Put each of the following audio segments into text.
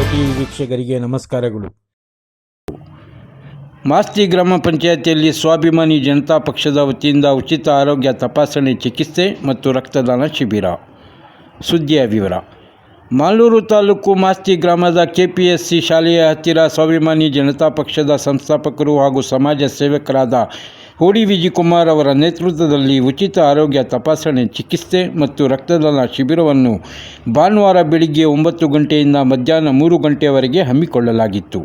T ವೀಕ್ಷಕರಿಗೆ ನಮಸ್ಕಾರಗಳು. ಮಾಸ್ತಿ ಗ್ರಾಮ ಪಂಚಾಯತಿಯಲ್ಲಿ ಸ್ವಾಭಿಮಾನಿ ಜನತಾ ಪಕ್ಷದ ವತಿಯಿಂದ ಉಚಿತ ಆರೋಗ್ಯ ತಪಾಸಣೆ ಚಿಕಿತ್ಸೆ ಮತ್ತು ರಕ್ತದಾನ ಶಿಬಿರ. ಸುದ್ದಿಯ ವಿವರ. ಮಾಲೂರು ತಾಲೂಕು ಮಾಸ್ತಿ ಗ್ರಾಮದ ಕೆಪಿಎಸ್ಸಿ ಶಾಲೆಯ ಹತ್ತಿರ ಸ್ವಾಭಿಮಾನಿ ಜನತಾ ಪಕ್ಷದ ಸಂಸ್ಥಾಪಕರು ಹಾಗೂ ಸಮಾಜ ಸೇವಕರಾದ ಹೋಡಿ ವಿಜಯಕುಮಾರ್ ಅವರ ನೇತೃತ್ವದಲ್ಲಿ ಉಚಿತ ಆರೋಗ್ಯ ತಪಾಸಣೆ, ಚಿಕಿತ್ಸೆ ಮತ್ತು ರಕ್ತದಾನ ಶಿಬಿರವನ್ನು ಭಾನುವಾರ ಬೆಳಿಗ್ಗೆ ಒಂಬತ್ತು ಗಂಟೆಯಿಂದ ಮಧ್ಯಾಹ್ನ ಮೂರು ಗಂಟೆಯವರೆಗೆ ಹಮ್ಮಿಕೊಳ್ಳಲಾಗಿತ್ತು.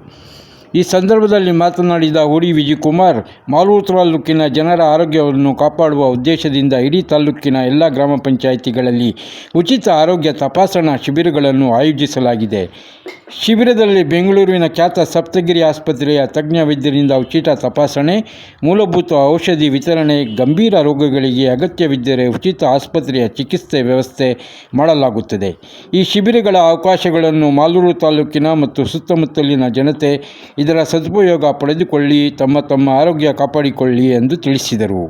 ಈ ಸಂದರ್ಭದಲ್ಲಿ ಮಾತನಾಡಿದ ಉಡಿ ವಿಜಯಕುಮಾರ್ ಮಾಲೂರು ತಾಲೂಕಿನ ಜನರ ಆರೋಗ್ಯವನ್ನು ಕಾಪಾಡುವ ಉದ್ದೇಶದಿಂದ ಇಡೀ ತಾಲೂಕಿನ ಎಲ್ಲ ಗ್ರಾಮ ಪಂಚಾಯಿತಿಗಳಲ್ಲಿ ಉಚಿತ ಆರೋಗ್ಯ ತಪಾಸಣಾ ಶಿಬಿರಗಳನ್ನು ಆಯೋಜಿಸಲಾಗಿದೆ. ಶಿಬಿರದಲ್ಲಿ ಬೆಂಗಳೂರಿನ ಖ್ಯಾತ ಸಪ್ತಗಿರಿ ಆಸ್ಪತ್ರೆಯ ತಜ್ಞ ವೈದ್ಯರಿಂದ ಉಚಿತ ತಪಾಸಣೆ, ಮೂಲಭೂತ ಔಷಧಿ ವಿತರಣೆ, ಗಂಭೀರ ರೋಗಗಳಿಗೆ ಅಗತ್ಯವಿದ್ದರೆ ಉಚಿತ ಆಸ್ಪತ್ರೆಯ ಚಿಕಿತ್ಸೆ ವ್ಯವಸ್ಥೆ ಮಾಡಲಾಗುತ್ತದೆ. ಈ ಶಿಬಿರಗಳ ಅವಕಾಶಗಳನ್ನು ಮಾಲೂರು ತಾಲೂಕಿನ ಮತ್ತು ಸುತ್ತಮುತ್ತಲಿನ ಜನತೆ ಇದರ ಸದುಪಯೋಗ ಪಡೆದುಕೊಳ್ಳಿ, ತಮ್ಮ ತಮ್ಮ ಆರೋಗ್ಯ ಕಾಪಾಡಿಕೊಳ್ಳಿ ಎಂದು ತಿಳಿಸಿದರು.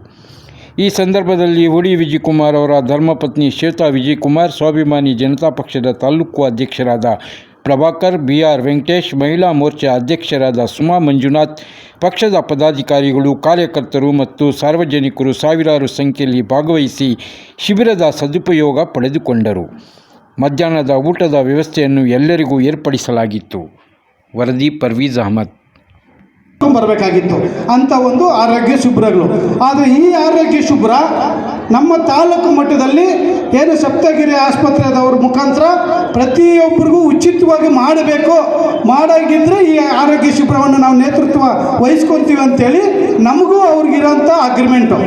ಈ ಸಂದರ್ಭದಲ್ಲಿ ಉಡಿ ವಿಜಯಕುಮಾರ್ ಅವರ ಧರ್ಮಪತ್ನಿ ಶ್ವೇತಾ ವಿಜಯಕುಮಾರ್, ಸ್ವಾಭಿಮಾನಿ ಜನತಾ ಪಕ್ಷದ ತಾಲೂಕು ಅಧ್ಯಕ್ಷರಾದ ಪ್ರಭಾಕರ್ ಬಿ ಆರ್ ವೆಂಕಟೇಶ್, ಮಹಿಳಾ ಮೋರ್ಚಾ ಅಧ್ಯಕ್ಷರಾದ ಸುಮಾ ಮಂಜುನಾಥ್, ಪಕ್ಷದ ಪದಾಧಿಕಾರಿಗಳು, ಕಾರ್ಯಕರ್ತರು ಮತ್ತು ಸಾರ್ವಜನಿಕರು ಸಾವಿರಾರು ಸಂಖ್ಯೆಯಲ್ಲಿ ಭಾಗವಹಿಸಿ ಶಿಬಿರದ ಸದುಪಯೋಗ ಪಡೆದುಕೊಂಡರು. ಮಧ್ಯಾಹ್ನದ ಊಟದ ವ್ಯವಸ್ಥೆಯನ್ನು ಎಲ್ಲರಿಗೂ ಏರ್ಪಡಿಸಲಾಗಿತ್ತು. ವರದಿ ಪರ್ವೀಜ್ ಅಹಮದ್. ಬರಬೇಕಾಗಿತ್ತು. ಅಂತ ಒಂದು ಆರೋಗ್ಯ ಶುಭ್ರಗಳು. ಆದರೆ ಈ ಆರೋಗ್ಯ ಶುಭ್ರ ನಮ್ಮ ತಾಲೂಕು ಮಟ್ಟದಲ್ಲಿ ಏನು ಸಪ್ತಗಿರಿ ಆಸ್ಪತ್ರೆದವ್ರ ಮುಖಾಂತರ ಪ್ರತಿಯೊಬ್ಬರಿಗೂ ಉಚಿತವಾಗಿ ಮಾಡಬೇಕು. ಮಾಡಾಗಿದ್ದರೆ ಈ ಆರೋಗ್ಯ ಶುಭ್ರವನ್ನು ನಾವು ನೇತೃತ್ವ ವಹಿಸ್ಕೊತೀವಿ ಅಂತೇಳಿ ನಮಗೂ ಅವ್ರಿಗಿರೋಂಥ ಅಗ್ರಿಮೆಂಟು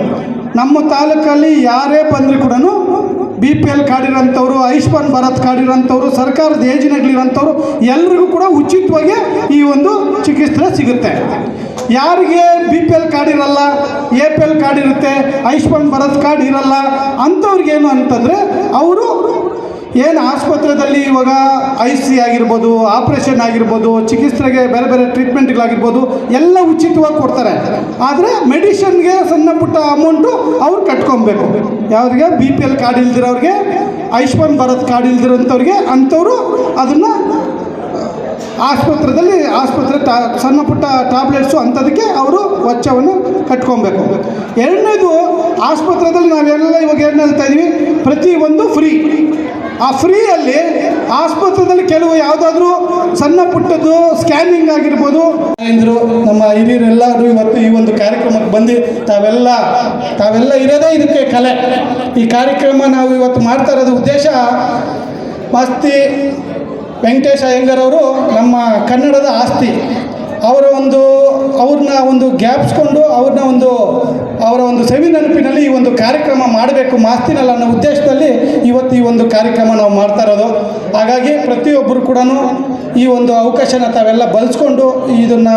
ನಮ್ಮ ತಾಲೂಕಲ್ಲಿ ಯಾರೇ ಬಂದರೂ ಕೂಡ ಬಿ ಪಿ ಎಲ್ ಕಾರ್ಡ್ ಇರೋಂಥವ್ರು ಆಯುಷ್ಮಾನ್ ಭಾರತ್ ಕಾರ್ಡ್ ಇರೋಂಥವ್ರು ಸರ್ಕಾರದ ಯೋಜನೆಗಳಿರೋಂಥವ್ರು ಎಲ್ರಿಗೂ ಉಚಿತವಾಗಿ ಈ ಒಂದು ಚಿಕಿತ್ಸೆ ಸಿಗುತ್ತೆ. ಯಾರಿಗೆ ಬಿ ಪಿ ಎಲ್ ಕಾರ್ಡ್ ಇರಲ್ಲ ಎ ಪಿ ಎಲ್ ಕಾರ್ಡ್ ಇರುತ್ತೆ, ಆಯುಷ್ಮಾನ್ ಭಾರತ್ ಕಾರ್ಡ್ ಇರಲ್ಲ ಅಂಥವ್ರಿಗೇನು ಅಂತಂದರೆ ಅವರು ಏನು ಆಸ್ಪತ್ರೆಯಲ್ಲಿ ಇವಾಗ ಐ ಸಿ ಆಗಿರ್ಬೋದು ಆಪ್ರೇಷನ್ ಆಗಿರ್ಬೋದು, ಚಿಕಿತ್ಸೆಗೆ ಬೇರೆ ಬೇರೆ ಟ್ರೀಟ್ಮೆಂಟ್ಗಳಾಗಿರ್ಬೋದು ಎಲ್ಲ ಉಚಿತವಾಗಿ ಕೊಡ್ತಾರೆ. ಆದರೆ ಮೆಡಿಷನ್ಗೆ ಸಣ್ಣ ಪುಟ್ಟ ಅಮೌಂಟು ಅವ್ರು ಕಟ್ಕೊಬೇಕು. ಯಾವ್ದಿಗೆ ಬಿ ಪಿ ಎಲ್ ಕಾರ್ಡ್ ಇಲ್ದಿರೋರಿಗೆ, ಆಯುಷ್ಮಾನ್ ಭಾರತ್ ಕಾರ್ಡ್ ಇಲ್ದಿರೋಂಥವ್ರಿಗೆ, ಅಂಥವ್ರು ಅದನ್ನು ಆಸ್ಪತ್ರೆದಲ್ಲಿ ಆಸ್ಪತ್ರೆ ಟಾ ಸಣ್ಣ ಪುಟ್ಟ ಟ್ಯಾಬ್ಲೆಟ್ಸು ಅಂಥದಕ್ಕೆ ಅವರು ವೆಚ್ಚವನ್ನು ಕಟ್ಕೊಬೇಕು. ಎರಡನೇದು ಆಸ್ಪತ್ರೆಯಲ್ಲಿ ನಾವೆಲ್ಲ ಇವಾಗ ಏನು ಹೇಳ್ತಾ ಇದ್ದೀವಿ ಪ್ರತಿಯೊಂದು ಫ್ರೀ. ಆ ಫ್ರೀಯಲ್ಲಿ ಆಸ್ಪತ್ರೆಯಲ್ಲಿ ಕೆಲವು ಯಾವುದಾದ್ರೂ ಸಣ್ಣ ಪುಟ್ಟದ್ದು ಸ್ಕ್ಯಾನಿಂಗ್ ಆಗಿರ್ಬೋದು. ನಮ್ಮ ಹಿರಿಯರೆಲ್ಲರೂ ಇವತ್ತು ಈ ಒಂದು ಕಾರ್ಯಕ್ರಮಕ್ಕೆ ಬಂದು ತಾವೆಲ್ಲ ತಾವೆಲ್ಲ ಇರೋದೇ ಇದಕ್ಕೆ ಕಲೆ. ಈ ಕಾರ್ಯಕ್ರಮ ನಾವು ಇವತ್ತು ಮಾಡ್ತಾ ಇರೋದು ಉದ್ದೇಶ, ಮಾಸ್ತಿ ವೆಂಕಟೇಶ ಅಯ್ಯಂಗಾರ್ ಅವರು ನಮ್ಮ ಕನ್ನಡದ ಆಸ್ತಿ. ಅವರ ಒಂದು, ಅವ್ರನ್ನ ಒಂದು ಗ್ಯಾಪ್ಸ್ಕೊಂಡು ಅವ್ರನ್ನ ಒಂದು, ಅವರ ಒಂದು ಸವಿ ನೆನಪಿನಲ್ಲಿ ಈ ಒಂದು ಕಾರ್ಯಕ್ರಮ ಮಾಡಬೇಕು ಮಾಸ್ತಿನಲ್ಲ ಅನ್ನೋ ಉದ್ದೇಶದಲ್ಲಿ ಇವತ್ತು ಈ ಒಂದು ಕಾರ್ಯಕ್ರಮ ನಾವು ಮಾಡ್ತಾ ಇರೋದು. ಹಾಗಾಗಿ ಪ್ರತಿಯೊಬ್ಬರು ಕೂಡ ಈ ಒಂದು ಅವಕಾಶನ ತಾವೆಲ್ಲ ಬಳಸ್ಕೊಂಡು ಇದನ್ನು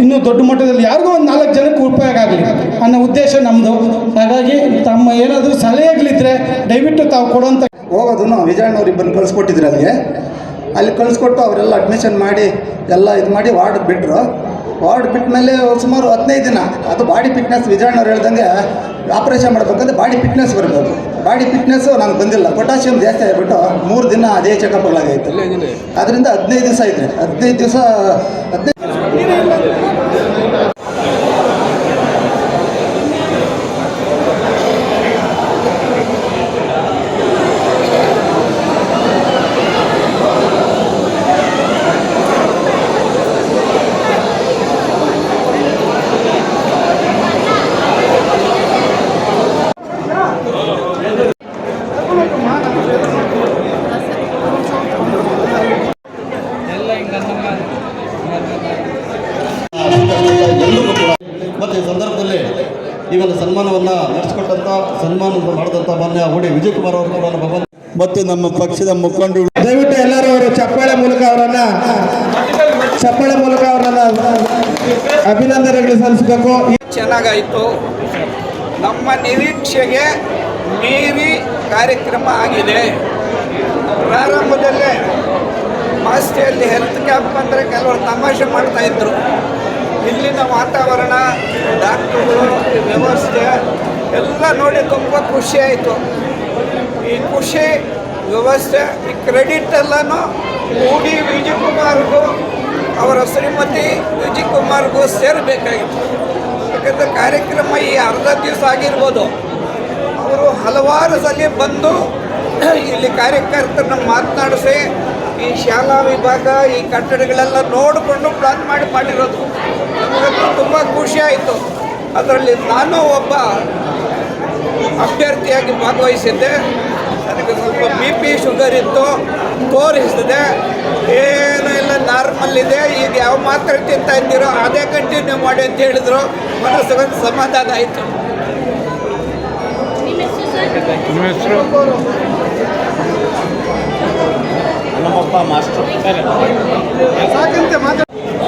ಇನ್ನೂ ದೊಡ್ಡ ಮಟ್ಟದಲ್ಲಿ ಯಾರಿಗೂ ಒಂದು ನಾಲ್ಕು ಜನಕ್ಕೆ ಉಪಯೋಗ ಆಗಲಿ ಅನ್ನೋ ಉದ್ದೇಶ ನಮ್ಮದು ಹಾಗಾಗಿ ತಮ್ಮ ಏನಾದರೂ ಸಲಹೆಗಳಿದ್ದರೆ ದಯವಿಟ್ಟು ತಾವು ಕೊಡೋಂಥ ಹೋಗೋದನ್ನು ವಿಜಯಣ್ಣವ್ರಿಗೆ ಬಂದು ಕಳಿಸ್ಕೊಟ್ಟಿದ್ರೆ ಅಲ್ಲಿಗೆ ಅಲ್ಲಿ ಕಳಿಸ್ಕೊಟ್ಟು ಅವರೆಲ್ಲ ಅಡ್ಮಿಷನ್ ಮಾಡಿ ಎಲ್ಲ ಇದು ಮಾಡಿ ವಾರ್ಡ್ ಬಿಟ್ಟರು ವಾರ್ಡ್ ಬಿಟ್ಟ ಮೇಲೆ ಸುಮಾರು ಹದಿನೈದು ದಿನ ಅದು ಬಾಡಿ ಫಿಟ್ನೆಸ್ ವಿಜಯಣ್ಣವ್ರು ಹೇಳ್ದಂಗೆ ಆಪ್ರೇಷನ್ ಮಾಡ್ಬೇಕಂದ್ರೆ ಬಾಡಿ ಫಿಟ್ನೆಸ್ ಬರಬೇಕು. ಬಾಡಿ ಫಿಟ್ನೆಸ್ಸು ನಂಗೆ ಬಂದಿಲ್ಲ. ಪೊಟ್ಯಾಷಿಯಂ ಜಾಸ್ತಿ ಆಗಿಬಿಟ್ಟು ಮೂರು ದಿನ ಅದೇ ಚೆಕಪ್ಗಳಾಗೈತೆ ಅದರಿಂದ ಹದಿನೈದು ದಿವಸ ಇದ್ರೆ. ಹದಿನೈದು ದಿವಸ ಹದಿನೈದು ಮತ್ತು ಈ ಸಂದರ್ಭದಲ್ಲಿ ಈ ಒಂದು ಸನ್ಮಾನವನ್ನು ನಡೆಸಿಕೊಟ್ಟಂಥ ಸನ್ಮಾನ ಮಾಡಿದಂಥ ಮಾನ್ಯ ಹುಡಿ ವಿಜಯಕುಮಾರ್ ಅವರು ಕೂಡ ಭಗವಂತ ಮತ್ತು ನಮ್ಮ ಪಕ್ಷದ ಮುಖಂಡರು ದಯವಿಟ್ಟು ಎಲ್ಲರೂ ಅವರು ಚಪ್ಪಾಳೆ ಮೂಲಕ ಅವರನ್ನ ಚಪ್ಪಾಳೆ ಮೂಲಕ ಅವರನ್ನ ಅಭಿನಂದನೆಗಳು ಸಲ್ಲಿಸಬೇಕು. ಚೆನ್ನಾಗಾಯಿತು. ನಮ್ಮ ನಿರೀಕ್ಷೆಗೆ ಮೀರಿ ಕಾರ್ಯಕ್ರಮ ಆಗಿದೆ. ಪ್ರಾರಂಭದಲ್ಲೇ ಮಾಸ್ತಿಯಲ್ಲಿ ಹೆಲ್ತ್ ಕ್ಯಾಂಪ್ ಅಂದರೆ ಕೆಲವರು ತಮಾಷೆ ಮಾಡ್ತಾಯಿದ್ರು ಇಲ್ಲಿನ ವಾತಾವರಣ ಡಾಕ್ಟರ್ಗಳು ವ್ಯವಸ್ಥೆ ಎಲ್ಲ ನೋಡಿ ತುಂಬ ಖುಷಿ ಆಯಿತು. ಈ ಖುಷಿ ವ್ಯವಸ್ಥೆ, ಈ ಕ್ರೆಡಿಟ್ ಎಲ್ಲನೂ ಮೂಡಿ ವಿಜಯ್ ಕುಮಾರ್ಗೂ, ಅವರ ಶ್ರೀಮತಿ ವಿಜಯ್ ಕುಮಾರ್ಗೂ ಸೇರಬೇಕಾಗಿತ್ತು. ಯಾಕಂದರೆ ಕಾರ್ಯಕ್ರಮ ಈ ಅರ್ಧ ದಿವಸ ಆಗಿರ್ಬೋದು. ಅವರು ಹಲವಾರು ಸಲ ಬಂದು ಇಲ್ಲಿ ಕಾರ್ಯಕರ್ತರನ್ನ ಮಾತನಾಡಿಸಿ, ಈ ಶಾಲಾ ವಿಭಾಗ, ಈ ಕಟ್ಟಡಗಳೆಲ್ಲ ನೋಡಿಕೊಂಡು ಪ್ಲಾನ್ ಮಾಡಿ ಮಾಡಿರೋದು. ನಮಗಂತೂ ತುಂಬ ಖುಷಿ ಆಯಿತು. ಅದರಲ್ಲಿ ನಾನು ಒಬ್ಬ ಅಭ್ಯರ್ಥಿಯಾಗಿ ಭಾಗವಹಿಸಿದ್ದೆ. ನನಗೆ ಸ್ವಲ್ಪ ಬಿ ಪಿ ಶುಗರ್ ಇತ್ತು ತೋರಿಸಿದೆ ಏನೂ ಇಲ್ಲ ನಾರ್ಮಲ್ ಇದೆ. ಈಗ ಯಾವ ಮಾತ್ರ ತಿಂತಾ ಇದ್ದೀರೋ ಅದೇ ಕಂಟಿನ್ಯೂ ಮಾಡಿ ಅಂತ ಹೇಳಿದ್ರು. ಮನಸ್ಸಿಗೊಂದು ಸಮಾಧಾನ ಆಯಿತು. ನಿಮ್ಮ ಹೆಸರು? ಸಾಕಂತೆ ಮಾತ್ರ.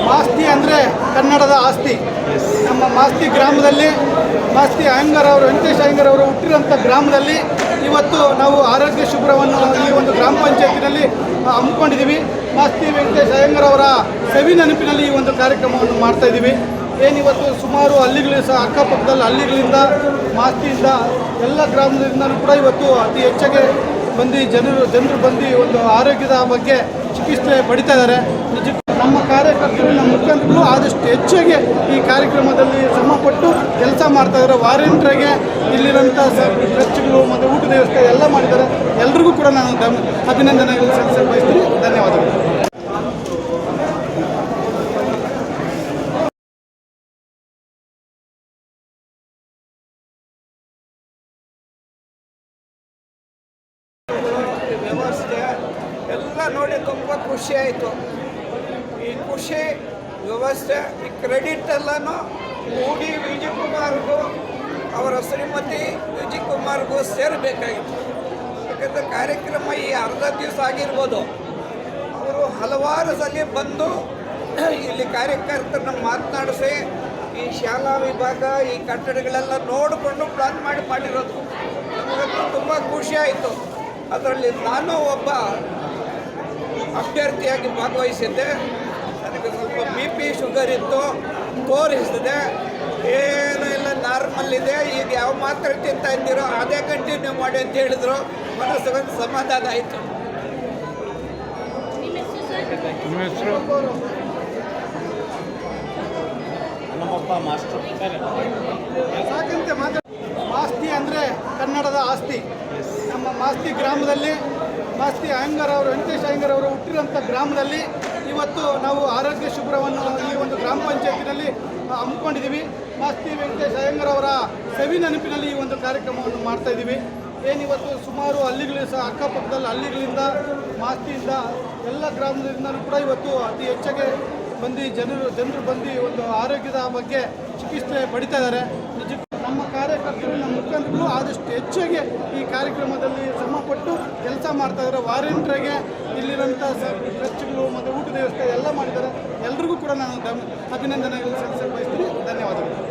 ಮಾಸ್ತಿ ಅಂದರೆ ಕನ್ನಡದ ಆಸ್ತಿ. ನಮ್ಮ ಮಾಸ್ತಿ ಗ್ರಾಮದಲ್ಲಿ ಮಾಸ್ತಿ ಅಯ್ಯಂಗಾರ್ ಅವರು ವೆಂಕಟೇಶ್ ಅಯ್ಯಂಗಾರ್ ಅವರು ಹುಟ್ಟಿರೋಂಥ ಗ್ರಾಮದಲ್ಲಿ ಇವತ್ತು ನಾವು ಆರೋಗ್ಯ ಶಿಬಿರವನ್ನು ಈ ಒಂದು ಗ್ರಾಮ ಪಂಚಾಯತಿನಲ್ಲಿ ಹಮ್ಮಿಕೊಂಡಿದ್ದೀವಿ. ಮಾಸ್ತಿ ವೆಂಕಟೇಶ್ ಅಯ್ಯಂಗಾರ್ ಅವರ ಸವಿ ನೆನಪಿನಲ್ಲಿ ಈ ಒಂದು ಕಾರ್ಯಕ್ರಮವನ್ನು ಮಾಡ್ತಾ ಇದ್ದೀವಿ. ಏನಿವತ್ತು ಸುಮಾರು ಹಳ್ಳಿಗಳು ಸಹ ಅಕ್ಕಪಕ್ಕದಲ್ಲಿ ಹಳ್ಳಿಗಳಿಂದ ಮಾಸ್ತಿಯಿಂದ ಎಲ್ಲ ಗ್ರಾಮದಿಂದಲೂ ಕೂಡ ಇವತ್ತು ಅತಿ ಹೆಚ್ಚಾಗಿ ಬಂದು, ಜನರು ಜನರು ಬಂದು ಒಂದು ಆರೋಗ್ಯದ ಬಗ್ಗೆ ಚಿಕಿತ್ಸೆ ಪಡಿತಾ ಇದ್ದಾರೆ. ನಮ್ಮ ಕಾರ್ಯಕರ್ತರು, ನಮ್ಮ ಮುಖಂಡರು ಆದಷ್ಟು ಹೆಚ್ಚಾಗಿ ಈ ಕಾರ್ಯಕ್ರಮದಲ್ಲಿ ಶ್ರಮಪಟ್ಟು ಕೆಲಸ ಮಾಡ್ತಾ ಇದ್ದಾರೆ. ವಾರಂಟ್ರಿಗೆ ಇಲ್ಲಿರೋಂಥ ಸ ಖರ್ಚುಗಳು ಮತ್ತು ಊಟದ ವ್ಯವಸ್ಥೆ ಎಲ್ಲ ಮಾಡಿದ್ದಾರೆ. ಎಲ್ರಿಗೂ ಕೂಡ ನಾನು ಅಭಿನಂದನೆಗಳು ಸಲ್ಲಿಸಲು ಬಯಸ್ತೀನಿ ಧನ್ಯವಾದಗಳು ವ್ಯವಸ್ಥೆ ಎಲ್ಲ ನೋಡಿ ತುಂಬ ಖುಷಿ ಆಯಿತು. ಈ ಖುಷಿ, ವ್ಯವಸ್ಥೆ, ಈ ಕ್ರೆಡಿಟ್ ಎಲ್ಲನೂ ಮೂಡಿ ವಿಜಯ್ ಕುಮಾರ್ಗೂ ಅವರ ಶ್ರೀಮತಿ ವಿಜಯ್ ಕುಮಾರ್ಗೂ ಸೇರಬೇಕಾಗಿತ್ತು. ಯಾಕಂದರೆ ಕಾರ್ಯಕ್ರಮ ಈ ಅರ್ಧ ದಿವಸ ಆಗಿರ್ಬೋದು. ಅವರು ಹಲವಾರು ಸಲ ಬಂದು ಇಲ್ಲಿ ಕಾರ್ಯಕರ್ತರನ್ನ ಮಾತನಾಡಿಸಿ, ಈ ಶಾಲಾ ವಿಭಾಗ, ಈ ಕಟ್ಟಡಗಳೆಲ್ಲ ನೋಡಿಕೊಂಡು ಪ್ಲಾನ್ ಮಾಡಿ ಮಾಡಿರೋದು. ನಮಗಂತೂ ತುಂಬ ಖುಷಿ ಆಯಿತು. ಅದರಲ್ಲಿ ನಾನು ಒಬ್ಬ ಅಭ್ಯರ್ಥಿಯಾಗಿ ಭಾಗವಹಿಸಿದ್ದೆ. ನನಗೆ ಸ್ವಲ್ಪ ಬಿ ಪಿ ಶುಗರ್ ಇತ್ತು ತೋರಿಸಿದೆ ಏನೂ ಇಲ್ಲ ನಾರ್ಮಲ್ ಇದೆ. ಈಗ ಯಾವ ಮಾತ್ರೆ ತಿಂತಾ ಇದ್ದೀರೋ ಅದೇ ಕಂಟಿನ್ಯೂ ಮಾಡಿ ಅಂತ ಹೇಳಿದ್ರು. ಮನಸ್ಸಿಗೊಂದು ಸಮಾಧಾನ ಆಯಿತು. ನಿಮ್ಮ ಹೆಸರು ಸಾಕಂತೆ ಮಾತ್ರ ಮಾಸ್ತಿ ಅಂದರೆ ಕನ್ನಡದ ಆಸ್ತಿ. ನಮ್ಮ ಮಾಸ್ತಿ ಗ್ರಾಮದಲ್ಲಿ ಮಾಸ್ತಿ ಅಯ್ಯಂಗಾರ್ ಅವರು, ವೆಂಕಟೇಶ್ ಅಯ್ಯಂಗಾರ್ ಅವರು ಹುಟ್ಟಿರೋಂಥ ಗ್ರಾಮದಲ್ಲಿ ಇವತ್ತು ನಾವು ಆರೋಗ್ಯ ಶಿಬಿರವನ್ನು ಈ ಒಂದು ಗ್ರಾಮ ಪಂಚಾಯತಿನಲ್ಲಿ ಹಮ್ಮಿಕೊಂಡಿದ್ದೀವಿ. ಮಾಸ್ತಿ ವೆಂಕಟೇಶ್ ಅಯ್ಯಂಗಾರ್ ಅವರ ಸವಿ ನೆನಪಿನಲ್ಲಿ ಈ ಒಂದು ಕಾರ್ಯಕ್ರಮವನ್ನು ಮಾಡ್ತಾ ಇದ್ದೀವಿ. ಏನಿವತ್ತು ಸುಮಾರು ಹಳ್ಳಿಗಳು ಸಹ, ಅಕ್ಕಪಕ್ಕದಲ್ಲಿ ಹಳ್ಳಿಗಳಿಂದ, ಮಾಸ್ತಿಯಿಂದ ಎಲ್ಲ ಗ್ರಾಮದಿಂದಲೂ ಕೂಡ ಇವತ್ತು ಅತಿ ಹೆಚ್ಚಾಗಿ ಬಂದು ಜನರು ಜನರು ಬಂದು ಒಂದು ಆರೋಗ್ಯದ ಬಗ್ಗೆ ಚಿಕಿತ್ಸೆ ಪಡಿತಾ ಇದ್ದಾರೆ. ನಮ್ಮ ಕಾರ್ಯಕರ್ತರು, ನಮ್ಮ ಆದಷ್ಟು ಹೆಚ್ಚಾಗಿ ಈ ಕಾರ್ಯಕ್ರಮದಲ್ಲಿ ಶ್ರಮಪಟ್ಟು ಕೆಲಸ ಮಾಡ್ತಾ ಇದ್ದಾರೆ. ವಾರಂಟ್ರಿಗೆ ಇಲ್ಲಿರುವಂಥ ಖರ್ಚುಗಳು ಮತ್ತು ಊಟದ ವ್ಯವಸ್ಥೆ ಎಲ್ಲ ಮಾಡಿದ್ದಾರೆ. ಎಲ್ರಿಗೂ ಕೂಡ ನಾನು ಅಭಿನಂದನೆಗಳು ಸಲ್ಲಿಸಲು ಬಯಸ್ತೀನಿ. ಧನ್ಯವಾದಗಳು.